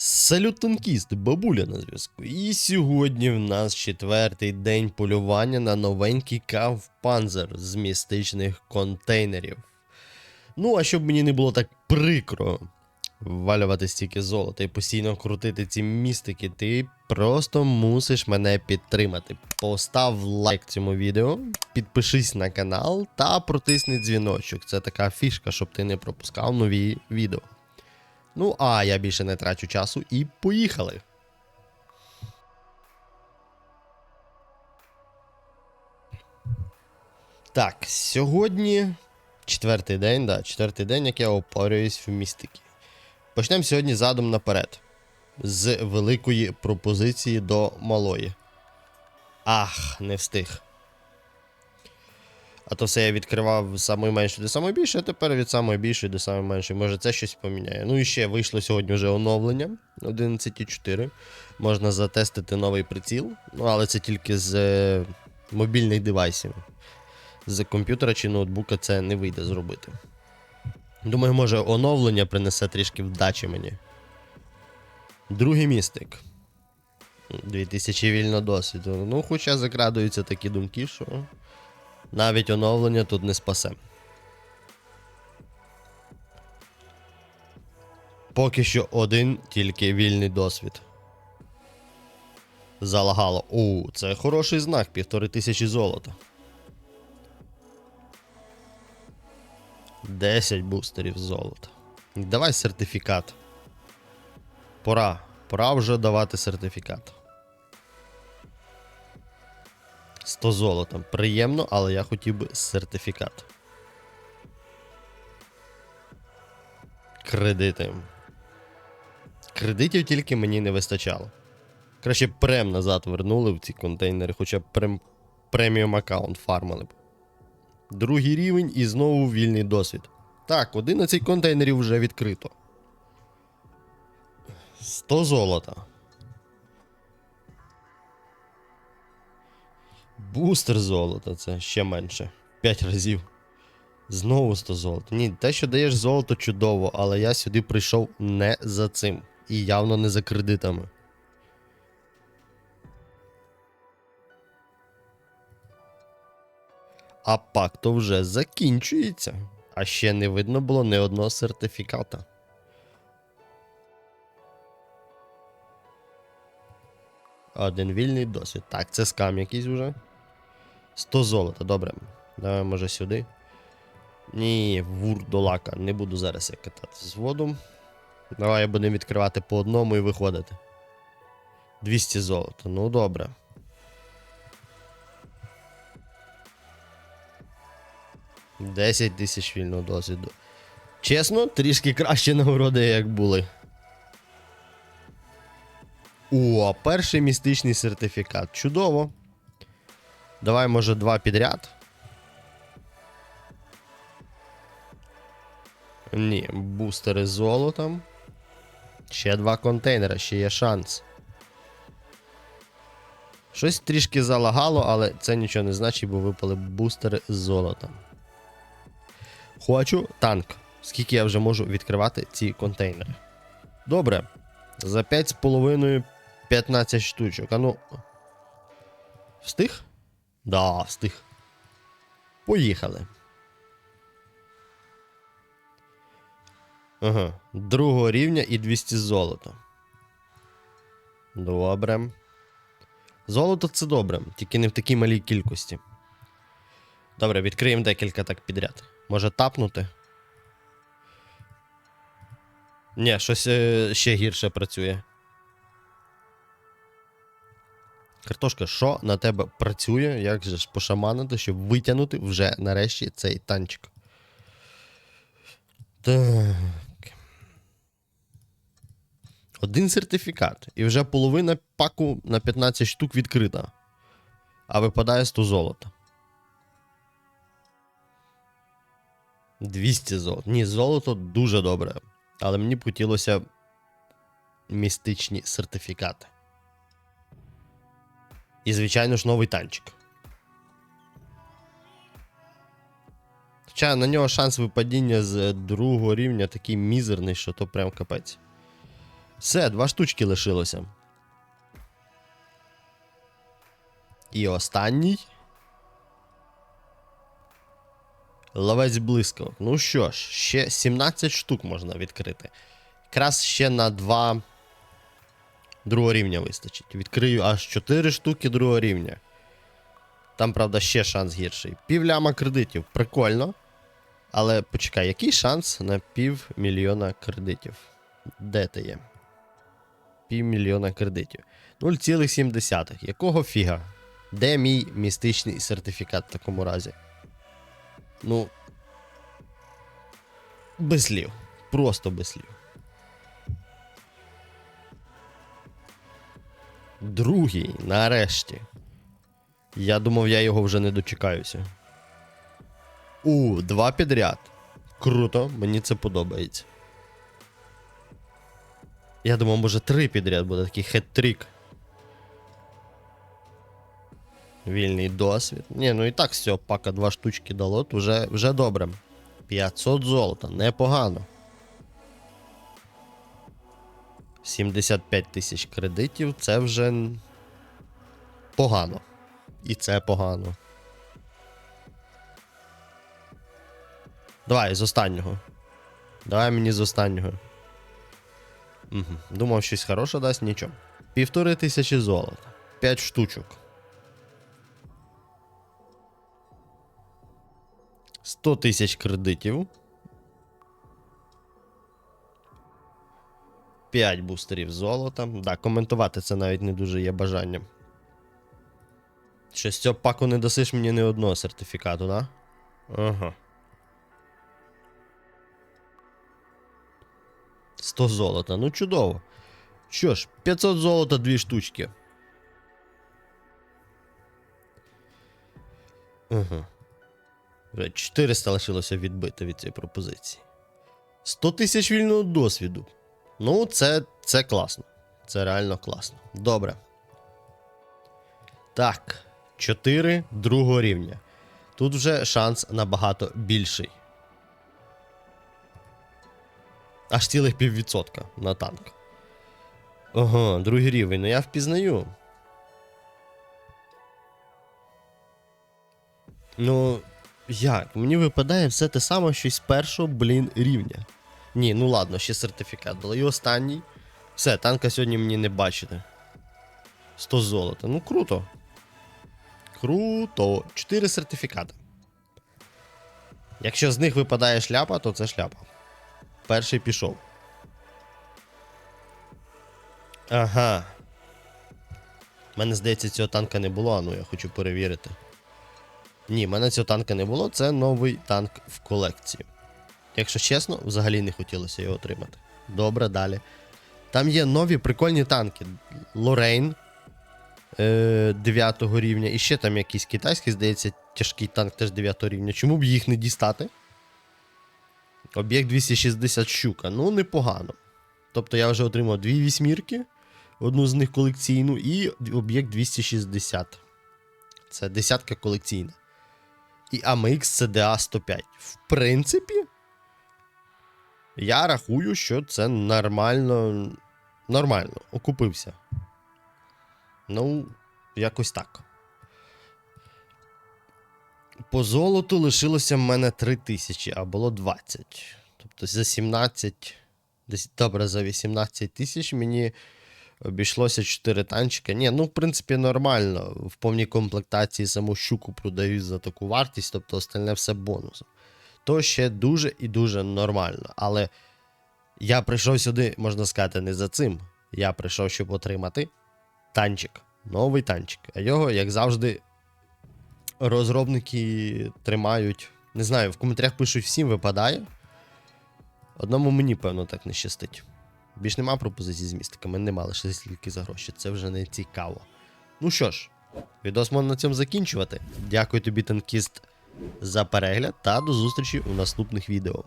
Салют танкіст, бабуля на зв'язку. І сьогодні в нас четвертий день полювання на новенький кавпанзер з містичних контейнерів. Ну, а щоб мені не було так прикро валювати стільки золота і постійно крутити ці містики, ти просто мусиш мене підтримати. Постав лайк цьому відео, підпишись на канал та протисни дзвіночок. Це така фішка, щоб ти не пропускав нові відео. Ну, а я більше не трачу часу і поїхали. Так, сьогодні четвертий день, да, четвертий день, як я опорююсь в містики. Почнемо сьогодні задом наперед. З великої пропозиції до малої. Ах, не встиг. А то все я відкривав з до самої а тепер від самої більшої до самої меншої. Може це щось поміняє. Ну і ще вийшло сьогодні вже оновлення 11.4. Можна затестити новий приціл. Ну, але це тільки з е, мобільних девайсів. З комп'ютера чи ноутбука це не вийде зробити. Думаю, може оновлення принесе трішки вдачі мені. Другий містик. 2000 вільно досвіду. Ну, хоча закрадуються такі думки, що навіть оновлення тут не спасе. Поки що один тільки вільний досвід. Залагало. У, це хороший знак, півтори тисячі золота. 10 бустерів золота. Давай сертифікат. Пора. Пора вже давати сертифікат. 100 золота. Приємно, але я хотів би сертифікат. Кредити. Кредитів тільки мені не вистачало. Краще прем назад вернули в ці контейнери, хоча б прем... преміум аккаунт фармили б. Другий рівень і знову вільний досвід. Так, 11 контейнерів вже відкрито. 100 золота. Бустер золота це ще менше. 5 разів. Знову 100 золота. Ні, те, що даєш золото, чудово, але я сюди прийшов не за цим. І явно не за кредитами. А пак то вже закінчується. А ще не видно було ні одного сертифіката. Один вільний досвід. Так, це скам якийсь уже. 100 золота, добре. Давай, може, сюди. Ні, вурдолака. Не буду зараз я катати з воду. Давай будемо відкривати по одному і виходити. 200 золота. Ну добре. Десять тисяч вільного досвіду. Чесно, трішки краще нагороди, як були. О, перший містичний сертифікат. Чудово. Давай, може, два підряд. Ні, бустери з золотом. Ще два контейнери, ще є шанс. Щось трішки залагало, але це нічого не значить, бо випали бустери з золотом. Хочу танк. Скільки я вже можу відкривати ці контейнери? Добре. За 5,5 15 штучок. А ну. Встиг? Да, встиг. Поїхали. Ага. Другого рівня і 200 золота. Добре. Золото це добре, тільки не в такій малій кількості. Добре, відкриємо декілька так підряд. Може тапнути? Ні, щось е, ще гірше працює. Картошка, що на тебе працює? Як же ж пошаманити, щоб витягнути вже нарешті цей танчик? Так. Один сертифікат. І вже половина паку на 15 штук відкрита. А випадає 100 золота. 200 золота. Ні, золото дуже добре. Але мені б хотілося містичні сертифікати. І, звичайно ж, новий танчик. Хоча на нього шанс випадіння з другого рівня такий мізерний, що то прям капець. Все, два штучки лишилося. І останній. Ловець блискавок. Ну що ж, ще 17 штук можна відкрити. Якраз ще на 2 другого рівня вистачить. Відкрию аж 4 штуки другого рівня. Там, правда, ще шанс гірший. Півляма кредитів. Прикольно. Але почекай, який шанс на півмільйона кредитів? Де ти є? Півмільйона кредитів. 0,7. Якого фіга? Де мій містичний сертифікат в такому разі? Ну. Без слів. Просто без слів. Другий, нарешті. Я думав, я його вже не дочекаюся. У, два підряд. Круто, мені це подобається. Я думав, може три підряд буде такий хет-трік. Вільний досвід. Ні, ну і так з цього пака два штучки дало, то вже, вже добре. 500 золота, непогано. 75 тисяч кредитів це вже погано. І це погано. Давай з останнього. Давай мені з останнього. Угу. Думав, щось хороше дасть, нічого. Півтори тисячі золота. П'ять штучок. 100 тисяч кредитів. 5 бустерів золота. Да, коментувати це навіть не дуже є бажанням. Що з цього паку не дасиш мені ні одного сертифікату, да? Ага. 100 золота. Ну чудово. Що ж, 500 золота, дві штучки. Ага. Вже 400 лишилося відбити від цієї пропозиції. 100 тисяч вільного досвіду. Ну, це, це класно. Це реально класно. Добре. Так. 4 другого рівня. Тут вже шанс набагато більший. Аж цілих піввідсотка на танк. Ага, другий рівень. Ну я впізнаю. Ну, як? Мені випадає все те саме, що й з першого, блін, рівня. Ні, ну ладно, ще сертифікат дали. І останній. Все, танка сьогодні мені не бачите. 100 золота. Ну круто. Круто. 4 сертифікати. Якщо з них випадає шляпа, то це шляпа. Перший пішов. Ага. Мене здається, цього танка не було, а ну я хочу перевірити. Ні, в мене цього танка не було, це новий танк в колекції. Якщо чесно, взагалі не хотілося його отримати. Добре, далі. Там є нові прикольні танки. Лорейн е, 9 рівня. І ще там якийсь китайський, здається, тяжкий танк теж 9 рівня. Чому б їх не дістати? Об'єкт 260 щука. Ну, непогано. Тобто я вже отримав дві вісьмірки, одну з них колекційну, і об'єкт 260. Це десятка колекційна. І AMX CDA 105. В принципі, я рахую, що це нормально. Нормально, окупився. Ну, якось так. По золоту лишилося в мене 3 тисячі, а було 20. Тобто за 17. Десь добре, за 18 тисяч мені обійшлося 4 танчика. Ні, ну, в принципі, нормально. В повній комплектації саму щуку продають за таку вартість, тобто остальне все бонусом. То ще дуже і дуже нормально. Але я прийшов сюди, можна сказати, не за цим. Я прийшов, щоб отримати танчик. Новий танчик. А його, як завжди, розробники тримають. Не знаю, в коментарях пишуть всім випадає. Одному мені, певно, так не щастить. Більш нема пропозицій з містиками, нема лише тільки за гроші. Це вже не цікаво. Ну що ж, відос можна на цьому закінчувати. Дякую тобі, танкіст, за перегляд та до зустрічі у наступних відео.